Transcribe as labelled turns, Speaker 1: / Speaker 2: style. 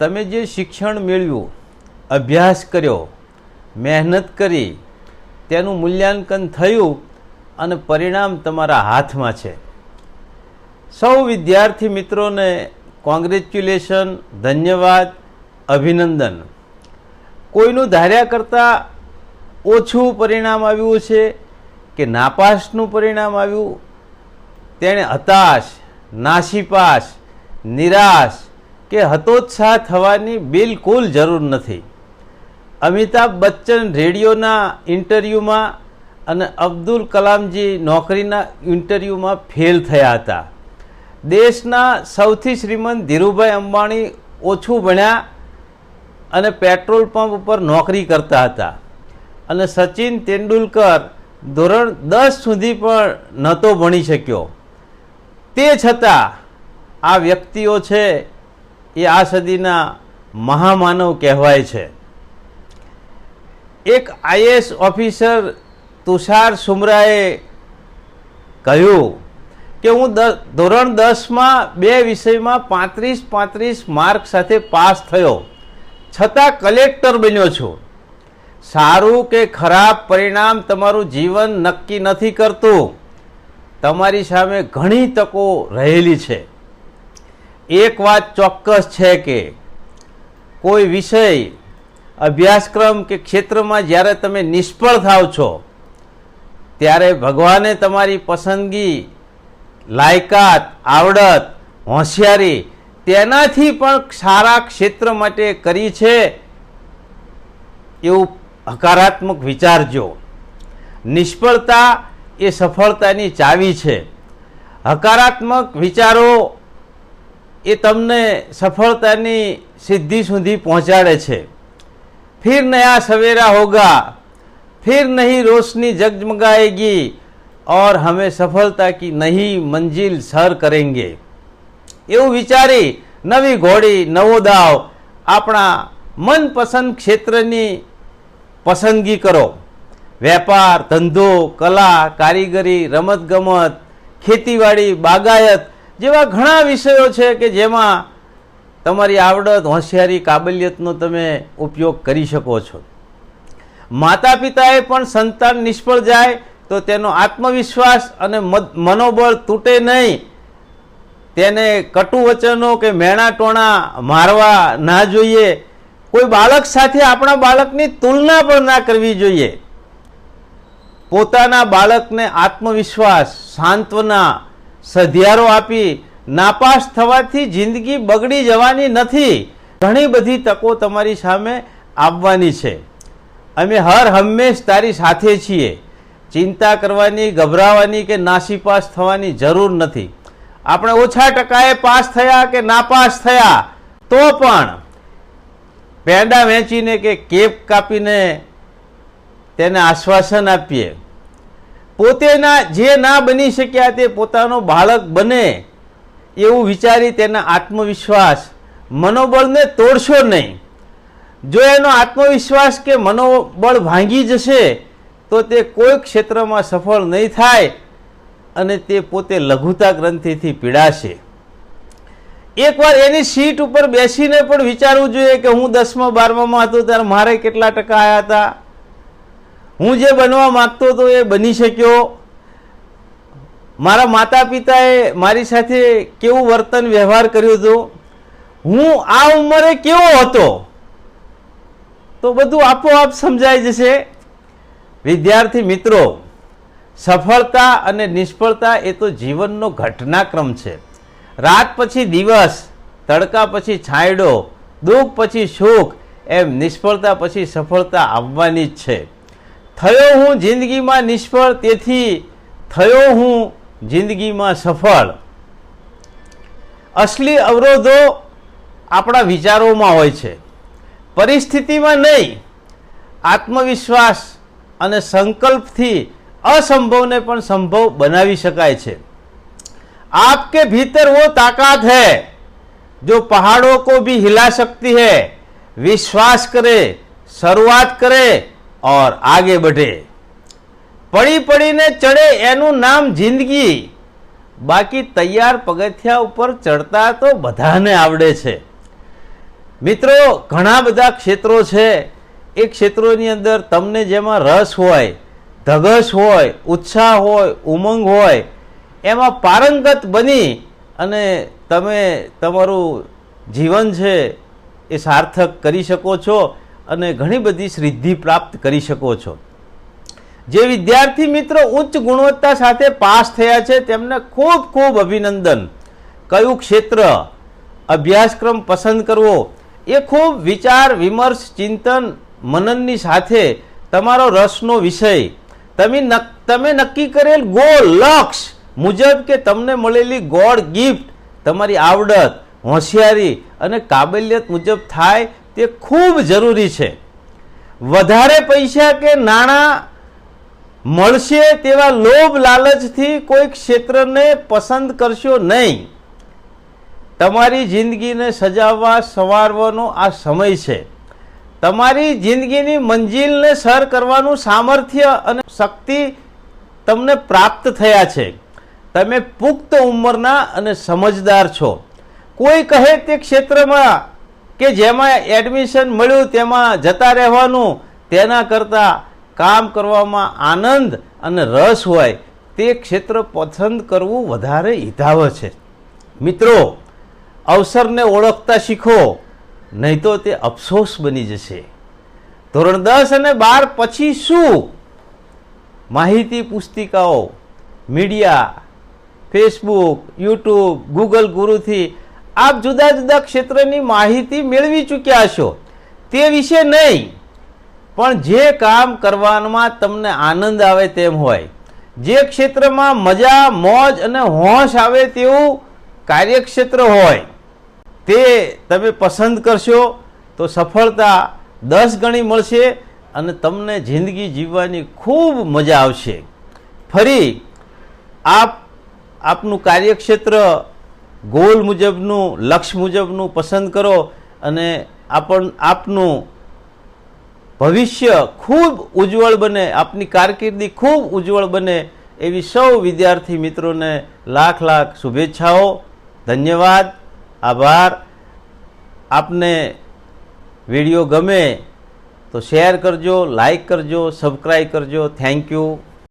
Speaker 1: તમે જે શિક્ષણ મેળવ્યું, અભ્યાસ કર્યો, મહેનત કરી, તેનું મૂલ્યાંકન થયું અને પરિણામ તમારા હાથમાં છે. સૌ વિદ્યાર્થી મિત્રોને કોંગ્રેચ્યુલેશન, ધન્યવાદ, અભિનંદન. કોઈનું ધાર્યા કરતાં ઓછું પરિણામ આવ્યું છે કે નાપાસનું પરિણામ આવ્યું? તેણે હતાશ, નાસીપાસ, નિરાશ કે હતોત્સાહ થવાની બિલકુલ જરૂર નથી. અમિતાભ બચ્ચન રેડિયોના ઇન્ટરવ્યૂમાં અને અબ્દુલ કલામજી નોકરીના ઇન્ટરવ્યૂમાં ફેલ થયા હતા. દેશના સૌથી શ્રીમંત ધીરુભાઈ અંબાણી ઓછું ભણ્યા અને પેટ્રોલ પંપ ઉપર નોકરી કરતા હતા. અને સચિન તેંડુલકર ધોરણ દસ સુધી પણ નહોતો ભણી શક્યો. તે છતાં આ વ્યક્તિઓ છે એ આ સદીના મહામાનવ કહેવાય છે. એક આઈએસ ઓફિસર તુષાર સુમરાએ કહ્યું કે હું ધોરણ દસમાં બે વિષયમાં પાંત્રીસ પાંત્રીસ માર્ક સાથે પાસ થયો. છતાં કલેક્ટર બન્યો છું. સારું કે ખરાબ પરિણામ તમારું જીવન નક્કી નથી કરતું. તમારી સામે ઘણી તકો રહેલી છે. એક વાત ચોક્કસ છે કે કોઈ વિષય, અભ્યાસક્રમ કે ક્ષેત્રમાં જ્યારે તમે નિષ્ફળ થાવ છો, ત્યારે ભગવાને તમારી પસંદગી, લાયકાત, આવડત, હોશિયારી તેનાથી પણ સારા ક્ષેત્ર માટે કરી છે એવું હકારાત્મક વિચારજો નિષ્ફળતા એ સફળતાની ચાવી છે. હકારાત્મક વિચારો એ તમને સફળતાની સિદ્ધિ સુધી પહોંચાડે છે फिर नया सवेरा होगा फिर नहीं रोशनी जगमगाएगी और हमें सफलता की नई मंजिल સર કરેંગે એવું વિચારી નવી ઘોડી નવો દાવ આપણા મનપસંદ ક્ષેત્રની પસંદગી કરો વેપાર ધંધો કલા કારીગરી રમતગમત ખેતીવાડી બાગાયત જેવા ઘણા વિષયો છે કે જેમાં તમારી આવડત, હોશિયારી, કાબલિયતનો તમે ઉપયોગ કરી શકો છો. માતા પિતાએ પણ સંતાન નિષ્ફળ જાય તો તેનો આત્મવિશ્વાસ અને મનોબળ તૂટે નહીં. તેને કટુ વચનો કે મેણા ટોણા મારવા ના જોઈએ. કોઈ બાળક સાથે આપણા બાળકની તુલના પણ ના કરવી જોઈએ. પોતાના બાળકને આત્મવિશ્વાસ, સાંત્વના સધિયારો આપી નાપાસ થવાથી જિંદગી બગડી જવાની નથી. ઘણી બધી તકો તમારી સામે આવવાની છે. અમે હર હંમેશ તારી સાથે છીએ. ચિંતા કરવાની, ગભરાવાની કે નાસીપાસ થવાની જરૂર નથી. આપણે ઓછા ટકાએ પાસ થયા કે નાપાસ થયા? તો પણ પેંડા વેચીને કે કેપ કાપીને તેને આશ્વાસન આપીએ. પોતે ના જે ના બની શક્યા તે પોતાનો બાળક બને એવું વિચારી તેના આત્મવિશ્વાસ મનોબળને તોડશો નહીં. જો એનો આત્મવિશ્વાસ કે મનોબળ ભાંગી જશે, તો તે કોઈ ક્ષેત્રમાં સફળ નહીં થાય અને તે પોતે લઘુતા ગ્રંથિથી પીડાશે. એકવાર એની સીટ ઉપર બેસીને પણ વિચારવું જોઈએ કે હું દસમા બારમામાં હતો, ત્યારે મારે કેટલા ટકા આવ્યા હતા? હું જે બનવા માંગતો હતો એ બની શક્યો. મારા માતા પિતાએ મારી સાથે કેવું વર્તન વ્યવહાર કર્યો હતો? હું આ ઉંમરે કેવો હતો? તો બધું આપોઆપ સમજાઈ જશે. વિદ્યાર્થી મિત્રો, સફળતા અને નિષ્ફળતા એ તો જીવનનો ઘટનાક્રમ છે. રાત પછી દિવસ, તડકા પછી છાંયડો, દુઃખ પછી સુખ, એમ નિષ્ફળતા પછી સફળતા આવવાની જ છે. થયો હું જિંદગીમાં નિષ્ફળ તેથી થયો હું જિંદગીમાં સફળ અસલી અવરોધો આપણા વિચારોમાં હોય છે પરિસ્થિતિમાં નહીં આત્મવિશ્વાસ અને સંકલ્પથી असंभव ने પણ સંભવ બનાવી શકાય છે आपके भीतर वो ताकत है जो पहाड़ों को भी हिला सकती है विश्वास करे शुरुआत करे और आगे बढ़े પડી પડીને ચડે એનું નામ જિંદગી બાકી તૈયાર પગથિયા ઉપર ચડતા તો બધાને આવડે છે મિત્રો ઘણા બધા ક્ષેત્રો છે એ ક્ષેત્રોની અંદર તમને જેમાં રસ હોય ધગશ હોય ઉત્સાહ હોય ઉમંગ હોય એમાં પારંગત બની અને તમે તમારું જીવન છે એ સાર્થક કરી શકો છો અને ઘણી બધી સિદ્ધિ પ્રાપ્ત કરી શકો છો. જે વિદ્યાર્થી મિત્રો ઉચ્ચ ગુણવત્તા સાથે પાસ થયા છે, તેમને ખૂબ ખૂબ અભિનંદન. કયું ક્ષેત્ર અભ્યાસક્રમ પસંદ કરવો? એ ખૂબ વિચાર, વિમર્શ, ચિંતન, મનનની સાથે તમારો રસનો વિષય. તમે તમે નક્કી કરેલ ગોલ, લક્ષ મુજબ કે તમને મળેલી ગોડ ગિફ્ટ, તમારી આવડત, હોશિયારી અને કાબેલિયત મુજબ થાય તે ખૂબ જરૂરી છે. વધારે પૈસા કે નાણાં મળશે તેવા લોભ લાલચથી કોઈ ક્ષેત્રને પસંદ કરશો નહીં. તમારી જિંદગીને સજાવવા સંવારવાનો આ સમય છે. તમારી જિંદગીની મંજિલને સર કરવાનું સામર્થ્ય અને શક્તિ તમને પ્રાપ્ત થયા છે. તમે પુખ્ત ઉંમરના અને સમજદાર છો. કોઈ કહે તે ક્ષેત્રમાં કે જેમાં એડમિશન મળ્યું, તેમાં જતા રહેવાનું, તેના કરતાં કામ કરવામાં આનંદ અને રસ હોય, તે ક્ષેત્ર પસંદ કરવું વધારે હિતાવ છે. મિત્રો, અવસરને ઓળખતા શીખો, નહીં તો તે અફસોસ બની જશે. ધોરણ દસ અને બાર પછી શું? માહિતી પુસ્તિકાઓ, મીડિયા ફેસબુક યુટ્યુબ ગૂગલ ગુરુથી આપ જુદા જુદા ક્ષેત્રની માહિતી મેળવી ચૂક્યા છો. તે વિશે નહીં, પણ જે કામ કરવામાં તમને આનંદ આવે તેમ હોય. જે ક્ષેત્રમાં મજા, મોજ અને હોશ આવે તેવું કાર્યક્ષેત્ર હોય, તે તમે પસંદ કરશો તો સફળતા દસ ગણી મળશે અને તમને જિંદગી જીવવાની ખૂબ મજા આવશે. ફરી આપ, આપનું કાર્યક્ષેત્ર ગોલ મુજબનું લક્ષ્ય મુજબનું પસંદ કરો અને આપણ, આપનું ભવિષ્ય ખૂબ ઉજ્જવળ બને, આપની કારકિર્દી ખૂબ ઉજ્જવળ બને એવી સૌ વિદ્યાર્થી મિત્રોને લાખ લાખ શુભેચ્છાઓ. ધન્યવાદ. આભાર. આપને વીડિયો ગમે તો શેર કરજો, લાઈક કરજો સબસ્ક્રાઈબ કરજો. Thank you.